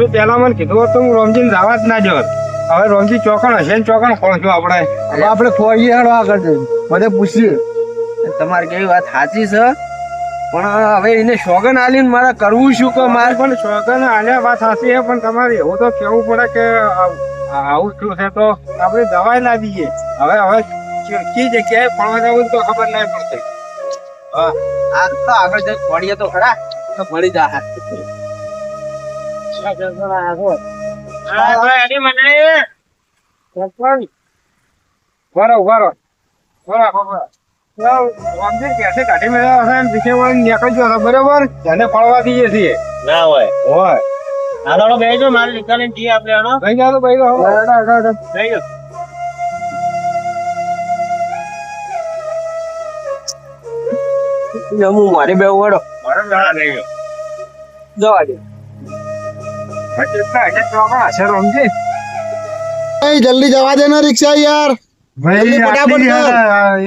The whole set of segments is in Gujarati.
તમે પેલા મને કીધું હતું તો હું રોમજી જવા જ ના જોત હવે રોમજી ચોકણ હશે ને ચોકણ પહોંચ્યું આપણે? હવે આપણે ખોઈએ હેડો આગળ જઈને. બધે પૂછીએ તમારી કેવી વાત સાચી છે? પણ હવે એને સોગન આલીને મારે કરવું શું કે મારે પણ શોગન આલ્યા વાત સાચી છે પણ તમારે એવું તો કેવું પડે કે આવું શું છે તો આપણે દવાઈ ના દઈએ. હવે હવે કી- કી જગ્યાએ ફળવા જવું તો ખબર નહીં પડશે હા. આ તો આગળ જઈ પડીએ તો ખરા. તો મળી જા બરોબર બેજો મારે નીકળીને જઈએ આપણે હાલો ભાઈ જાઓ ભાઈ જાઓ. હેડો. જઈએ હું મારી બે વડો મારે. જવા દે એ જલ્દી જવા દે ને રિક્ષા યાર. ભાઈ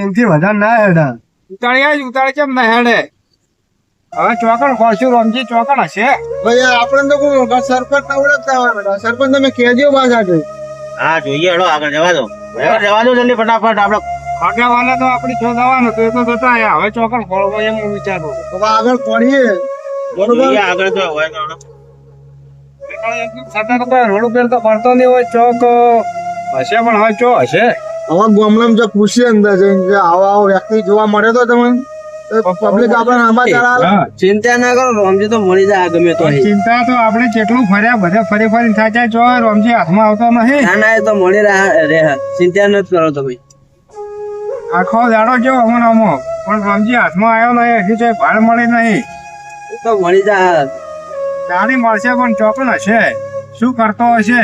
એનથી વધારે ના હેડા. ઉતાળ્યા જ ઉતાળે કેમ ના હેડે? હવે ચોકણ ખોલશું રમજી ચોકણ હશે. ભાઈ આપણે તો કોઈ સરપંચ ના ઓળખતા હોય બેટા. સરપંચ તમે કહેજો પાછા જોઈ હા જોઈએ હેડો આગળ જવા દો. જવા દો જલ્દી ફટાફટ આપણે ખગાવાના તો આપણી છો જવાનું તો એ તો જતા હવે ચોકણ ખોલવો એમ હું વિચારું હવે આગળ ખોલીએ બરોબર? આગળ તો હોય કોઈ રોડ ઉપર તો ફરતો નહીં હોય ચોક હશે પણ હવે ચો હશે હવે ગામડામાં જો ખુશી અંદર જઈને કે આવો આવો વ્યક્તિ જોવા મળે તો તમે પબ્લિક આપણે સમાચાર ચિંતા ના કરો રોમજી તો મળી જાય ગમે તો ચિંતા તો આપણે જેટલું ફર્યા બધે ફરી ફરી થાય જો રોમજી હાથમાં આવતો નહીં ના ના એ તો મળી રહ્યા રે ચિંતા ન કરો તમે. આખો દાડો જો અમો અમો પણ રમજી હાથમાં આવ્યો નહીં હજી તો ભાડ મળી નહીં તો મળી જાય. ગાડી મળશે પણ ચોકન હશે. શું કરતો હશે?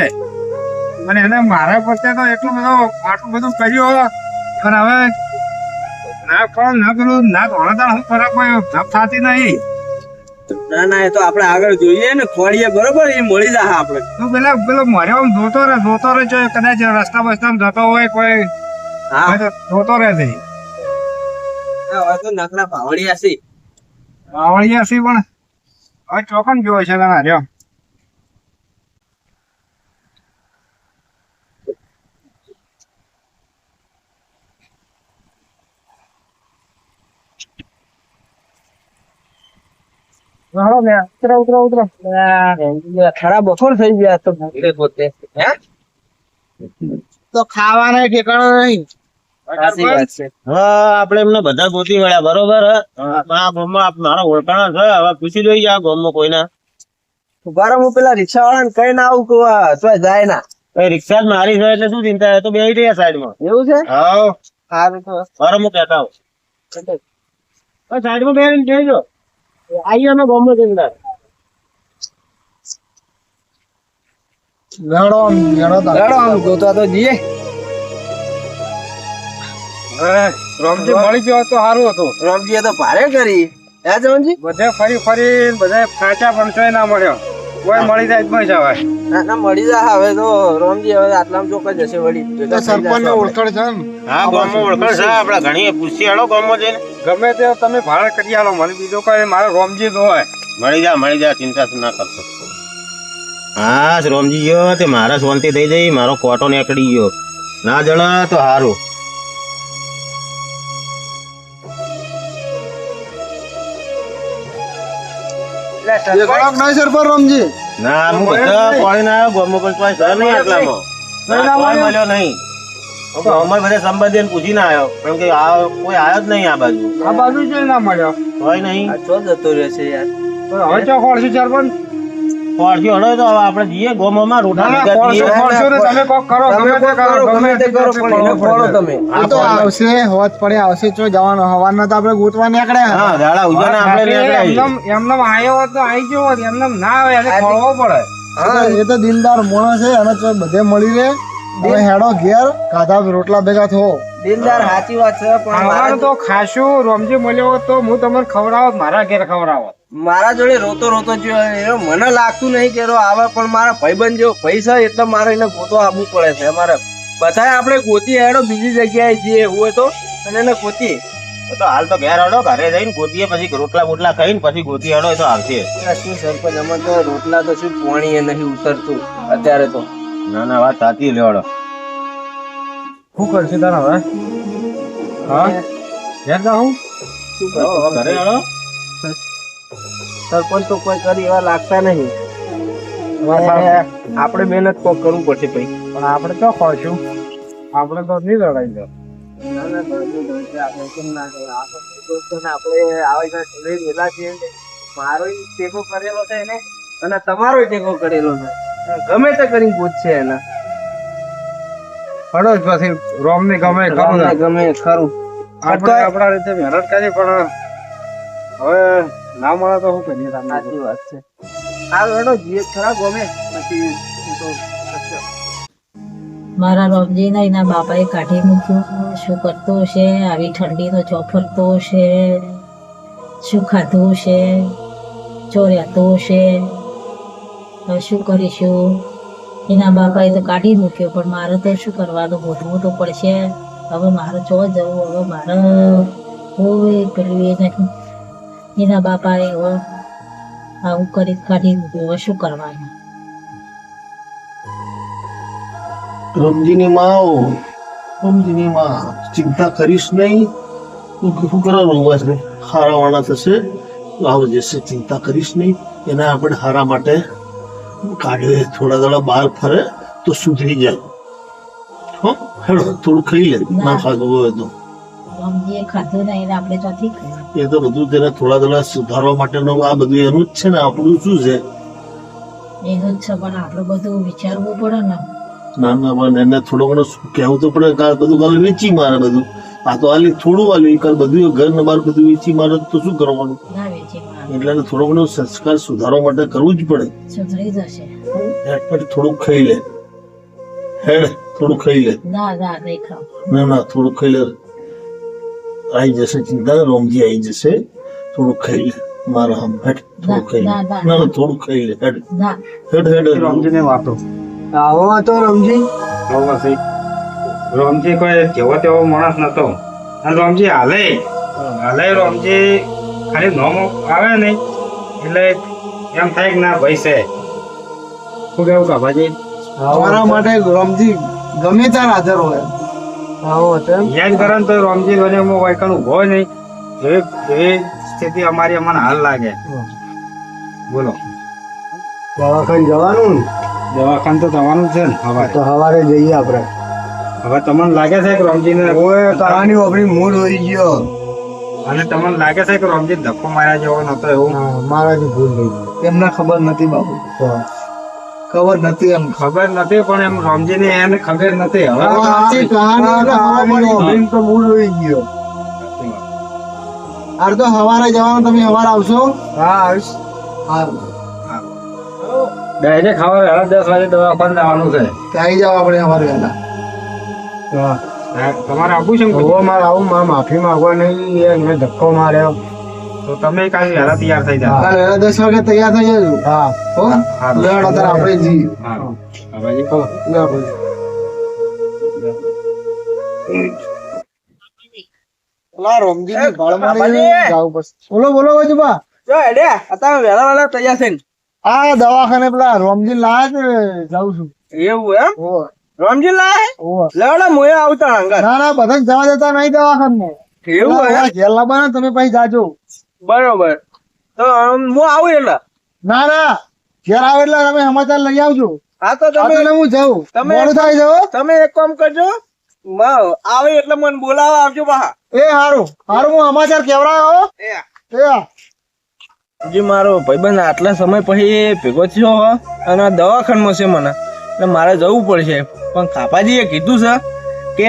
અને એને મારા પ્રત્યે તો એટલું બધું આટલું બધું કર્યું પણ હવે ના પણ ના પેલું ના ધોળાદાર હું કોઈ ધપ થતી નહીં. ના ના એ તો આપણે આગળ જોઈએ ને ખોડીએ બરોબર? એ મળી જાય આપણે. તું પેલા પેલો મર્યો આમ જોતો રહે જોતો રહે જો કદાચ રસ્તા બસ્તા જતો હોય કોઈ હા. તો જોતો રહે છે. હવે તો નકરા પાવડિયા છે. પાવડિયા સી પણ હવે ચોકન જોયો છે રહ્યો થઈ ગયા તો ખાવાના ઠેકાણો નહીં. સાચી વાત છે. હા આપણે એમને બધા ગોતી વળ્યા બરોબર? આ ગામમાં મારા ઓળખાણ છે હવે પૂછી જોઈએ આ ગામમાં કોઈના. ઊભા હું પેલા રિક્ષા વાળાને કઈ ના આવું કે આ જાય ના. એ રિક્ષા મારી છે એટલે શું ચિંતા તો બે રહ્યા સાઈડમાં. એવું છે? હા. સારું તો. બરોબર હું કહેતા હોઉં સાઈડમાં બે જઈજો આવીએ અમે ગામમાં જઈને લડો લડો લડો ગોતવા તો જઈએ. રમજી મળી ગયો તો સારું હતું. રમજીએ તો ભારે કરી. હે જવનજી બધે ફરી ફરી બધે ખાચા પંચોય ના મળ્યો. કોઈ મળી જાય તો જવાય. ના ના મળી જાય. હવે તો રોમજી હવે આટલામાં ચોક જશે વળી. તો સરપંચ ને ઓળખાણ છે હા ગામ ઓળખાણ છે. આપણે ઘણી પૂછી હેડો ગામમાં જઈને. ગમે તે તમે ભાડે કરી આલો મને બીજો કઈ મારે રોમજી તો હોય. મળી જા મળી જા. ચિંતા ના કરશો. હા રોમજી ગયો. તે મારા શાંતિ થઈ જઈ. મારો કોટો નીકળી ગયો. ના જણા તો સારું દેખાડો કે નહીં સરપંચ રમજી. ના હું બધા પાણી ના આવ્યો ગામમાં પણ કોઈ ઘર નહીં આટલામાં. ના, કોઈ મળ્યો. નહીં. અમારે બધા સંબંધી પૂછીને આવ્યો. કેમ કે આ કોઈ આવ્યો જ નહીં આ બાજુ. આ બાજુ જ ના મળ્યો. કોઈ નહીં. આ ચો જતો રહેશે યાર. હવે ચો ખોળશું સરપંચ? પડશે હળો તો હવે આપણે જઈએ ગોમોમાં રોટા ના, ના, ભેગા ખોળશું, થઈએ. ખોળશું ને તમે કોક કરો તમે ગમે તે કરો, ગમે તે કરો પણ એને ફોડો તમે. આ તો આવશે હોત પડે આવશે ચો જવાનો. હવારના તો આપણે ગોતવા નીકળ્યા. હા દાડા ઉજાના આપણે નીકળ્યા એમ એમનેમ આયો હોત તો આઈ ગયો હોત એમનેમ ના આવે એને ખોળવો પડે. હા. એ તો દિલદાર માણસ છે અને તો બધે મળી રહે. હવે હેડો ઘેર કાધા રોટલા ભેગા થો. દિલદાર સાચી વાત છે પણ મારા તો ખાશું રોમજી મળ્યો હોત તો હું તમને ખવડાવત મારા ઘેર ખવડાવત. મારા જોડે રોતો રોતો જોયો મને લાગતું નહીં કે આવે પણ મારા ભાઈબંધ જેવો પૈસા એટલે મારે એને ગોતો આવવું પડે છે અમારે. બધાય આપણે ગોતી હેડો બીજી જગ્યાએ જઈએ હોય તો અને એને ગોતી તો હાલ તો ઘેર હડો ઘરે જઈને ગોતીએ પછી રોટલા બોટલા ખાઈને પછી ગોતી હડો એ તો આવશે શું સરપંચ અમારે તો રોટલા તો શું પાણી એ નહીં ઉતરતું અત્યારે તો. ના ના વાત સાચી લેવાડો શું કરશે તારા હવે? હા? ઘેર જાઉં? શું કરો ઘરે હડો સરપંચ તો કોઈ કરી એવા લાગતા નહીં. આપણે મહેનત કોક કરવું પડશે ભાઈ. પણ આપણે તો ખોશું આપણે તો નહીં લડાઈ દો મારો ટેકો કરેલો છે એને અને તમારો ટેકો કરેલો છે. ગમે તે કરીને પૂછશે એને. પડો જ પછી રોમ ને ગમે ખરું ગમે ગમે ખરું. આપણે આપણા રીતે મહેનત કરી પણ હવે ના મળે તો શું કરીએ તમને સાચી વાત છે. આ લડો જીએ ખરા ગમે પછી તો. મારા રોમજીને એના બાપાએ કાઢી મૂક્યું. શું કરતો હશે? આવી ઠંડીનો ચો ફરતો હશે. શું ખાધું હશે? ચોર્યાતો હશે? હવે શું કરીશું? એના બાપાએ તો કાઢી મૂક્યો પણ મારે તો શું કરવાનું? ગોઠવું તો પડશે. હવે મારે ચો જવું? હવે મારે કોઈ પેલું એ નથી. એના બાપાએ આવું કરી કાઢી મૂક્યું શું કરવાનું? રમજીની માં આવો. રમજીની માં ચિંતા કરીશ નહીં. તું શું કરવાનું? બસ હારા વાળા થશે. આવ જશે. ચિંતા કરીશ નહીં. એના આપણે હારા માટે કાઢે થોડા દાડા બહાર ફરે તો સુધરી જાય. હો હેડો થોડું ખાઈ લે. ના ખાધું હોય તો. ખાધું આપણે ચોથી એ તો બધું તેને થોડા થોડા સુધારવા માટેનું આ બધું એનું જ છે ને આપણું શું છે? એનું જ છે પણ આપણે બધું વિચારવું પડે ને. ના ના પણ એને થોડો ઘણો કહેવું તો પડે કે બધું કાલે વેચી મારે બધું. આ તો આલી થોડું આલ્યું કાલ બધું ઘર ને બહાર બધું વેચી મારે તો શું કરવાનું? એટલે થોડો ઘણો સંસ્કાર સુધારવા માટે કરવું જ પડે. સુધરી જશે. હેડ થોડુંક ખાઈ લે. હેડ થોડું ખાઈ લે. ના ના ના થોડું ખાઈ લે. આવી જશે ચિંતા રોમજી આવી જશે. થોડું ખાઈ લે મારા હમ હેડ થોડું ખાઈ લે. ના, ના, થોડું ખાઈ લે હેડ. હેડ હેડ રોમજી ને વાતો. આવો હતો રમજી. આવો પછી. રોમજી કોઈ જેવો તેવો માણસ નતો. અને રોમજી હાલે. હાલે રોમજી. ખાલી નોમ આવે ને એટલે એમ થાય કે ના ભાઈ છે. શું કેવું કાભાજી? અમારા માટે રોમજી ગમે ત્યાં હાજર હોય. આવો તો યાદ કરે ને તો રોમજી બને હું વાયકણ ઊભો નહીં. એવી એવી સ્થિતિ અમારી અમને હાલ લાગે. બોલો. દવાખાન જવાનું દવાખાન તો જવાનું જ છે ને હવે તો સવારે. જઈએ આપણે. હવે તમને લાગે છે કે રોમજીને ઓય તારાની આપણી મૂડ હોઈ ગયો. અને તમને લાગે છે કે રોમજી ધક્કો માર્યા જેવો નતો એવું? મારાથી ભૂલ થઈ ગઈ. એમને ખબર નથી બાબુ. ખબર નથી એમ. ખબર નથી પણ એમ રોમજી ને એને ખબર નથી. હવે કહાની ખબર. તો મૂળ હોઈ ગયો. આર તો સવારે જવાનું તમે સવારે આવશો? હા આવીશ. હા ડાયરેક્ટ ખાવા સાડા દસ વાગે દવાખાને જવાનું છે. ત્યાં જાવ આપણે અમારે વેલા તમારે આપું છે ને મારે આવું માફી માંગવા નહીં એ મેં ધક્કો માર્યો. તો તમે કાલે વહેલા તૈયાર થઈ જાઓ. કાલે વહેલા દસ વાગે તૈયાર થઈ જજો. હા. હો? હા. લેવડ અત્યારે આપણે જી હા. કહો લેવડ. ઓલા રોમજીની ભાળમારી બાબાજી! જાવું પડશે. બોલો બોલો બાજુબા. જો એડે અત્યારે વહેલા વહેલા તૈયાર થઈને. આ દવાખાને પેલા રોમજી લાયા છે જાઉં છું. એવું એમ? ઓહો, રમજી લાય. લેવડે મોએ આવતા હંગાર ના ના બધા જવા દેતા નહીં દવાખાને. એવું હે ઘેર લાવવાના તમે પછી જાજો. બરોબર. તો હું આવું એટલે? ના ના. ઘેર આવે એટલે તમે સમાચાર લઈ આવજો. હા તો તમે હું જાઉં. તમે- મોડું થાય છે તમે એક કામ કરજો. આવે એટલે મને બોલાવા આવજો બહા એ હારું. હારું હું સમાચાર કેવડાયો. એ જી મારો ભાઈબંધ આટલા સમય પછી ભેગો થયો હો. અને દવાખાનામાં છે મને. એટલે મારે જવું પડશે. પણ કાપાજીએ કીધું છે કે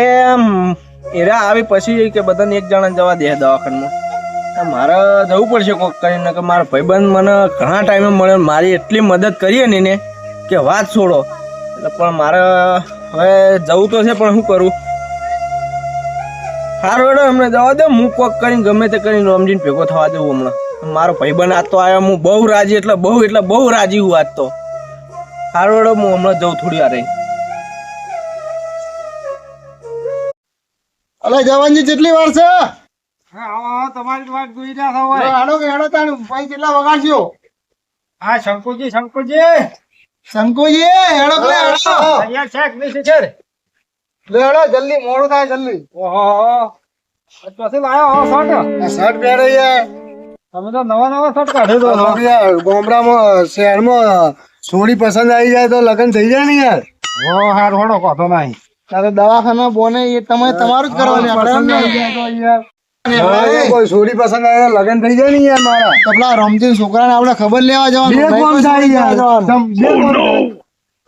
એરા આવી પછી કે બધાને એક જણા જવા દે દવાખાનામાં. મારે જવું પડશે કોક કરીને કે મારા ભાઈબંધ મને ઘણા ટાઈમે મળે મારી એટલી મદદ કરીએ ને એને કે વાત છોડો. એટલે પણ મારે હવે જવું તો છે, પણ શું કરું? સારું એડો એમને જવા દો, હું કોક કરીને, ગમે તે કરીને રમજીને ભેગો થવા દઉં હમણાં. મારો ભાઈબંધ આજ તો આવ્યો હું બહુ રાજી, એટલે બહુ એટલે બહુ રાજી હું આજ તો. સારું એડો હું હમણાં જઉં થોડી વાર. અલા, જવાનજી, કેટલી વાર છે? તમારી વાત જોઈ રહ્યા હોય. હેડો કે હેડો તાણ ભાઈ કેટલા વગાડશો? હા શંકુજી શંકુજી. શંકુજી હેડો કે હેડો. અહીંયા છે નહીં છે? લે હેડો જલ્દી મોડું થાય જલ્દી. ઓહો ચોથી લાયો શર્ટ શર્ટ પહેરે તમે તો નવા નવા શર્ટ કાઢ્યો તો. ગામડામાં શહેરમાં સોડી પસંદ આવી જાય તો લગ્ન થઈ જાય ને યાર. ઓ હાર હોડો કહો નહીં. તારે દવાખાના બોને એ તમે તમારું જ કરવાનું પસંદ આવી જાય તો યાર. કોઈ છોડી પસંદ આવે તો થઈ જાય ને યાર મારા. તો પેલા રમજીન છોકરાને આપણે ખબર લેવા જવાનું.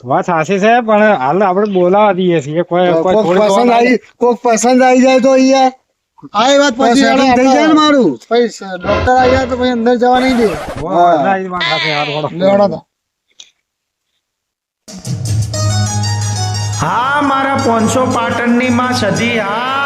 વાત સાચી છે પણ હાલ આપણે બોલાવા દઈએ છીએ. કોઈ કોઈ પસંદ આવી કોક પસંદ આવી જાય તો યાર. આ વાત પછી થઈ જાય ને મારું. પછી ડોક્ટર આવી જાય તો પછી અંદર જવા નહીં દે. હા, મારા પોનસો પાટણની માં સજી હા.